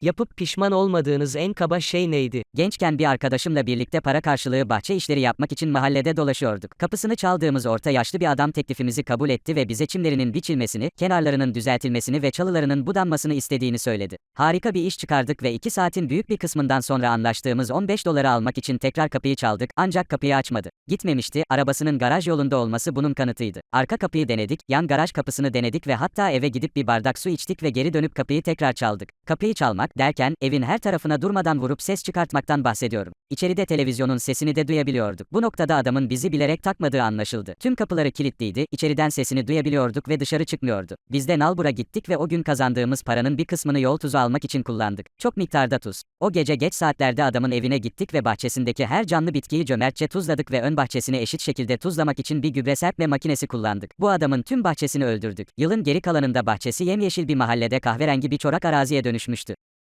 Yapıp pişman olmadığınız en kaba şey neydi? Gençken bir arkadaşımla birlikte para karşılığı bahçe işleri yapmak için mahallede dolaşıyorduk. Kapısını çaldığımız orta yaşlı bir adam teklifimizi kabul etti ve bize çimlerinin biçilmesini, kenarlarının düzeltilmesini ve çalılarının budanmasını istediğini söyledi. Harika bir iş çıkardık ve 2 saatin büyük bir kısmından sonra anlaştığımız 15 doları almak için tekrar kapıyı çaldık ancak kapıyı açmadı. Gitmemişti, arabasının garaj yolunda olması bunun kanıtıydı. Arka kapıyı denedik, yan garaj kapısını denedik ve hatta eve gidip bir bardak su içtik ve geri dönüp kapıyı tekrar çaldık. Kapıyı çalmak derken evin her tarafına durmadan vurup ses çıkartmaktan bahsediyorum. İçeride televizyonun sesini de duyabiliyorduk. Bu noktada adamın bizi bilerek takmadığı anlaşıldı. Tüm kapıları kilitliydi, içeriden sesini duyabiliyorduk ve dışarı çıkmıyordu. Biz de Nalbur'a gittik ve o gün kazandığımız paranın bir kısmını yol tuzu almak için kullandık. Çok miktarda tuz. O gece geç saatlerde adamın evine gittik ve bahçesindeki her canlı bitkiyi cömertçe tuzladık ve ön bahçesini eşit şekilde tuzlamak için bir gübre serpme makinesi kullandık. Bu adamın tüm bahçesini öldürdük. Yılın geri kalanında bahçesi yemyeşil bir mahallede kahverengi bir çorak araziye dönüşmüştü.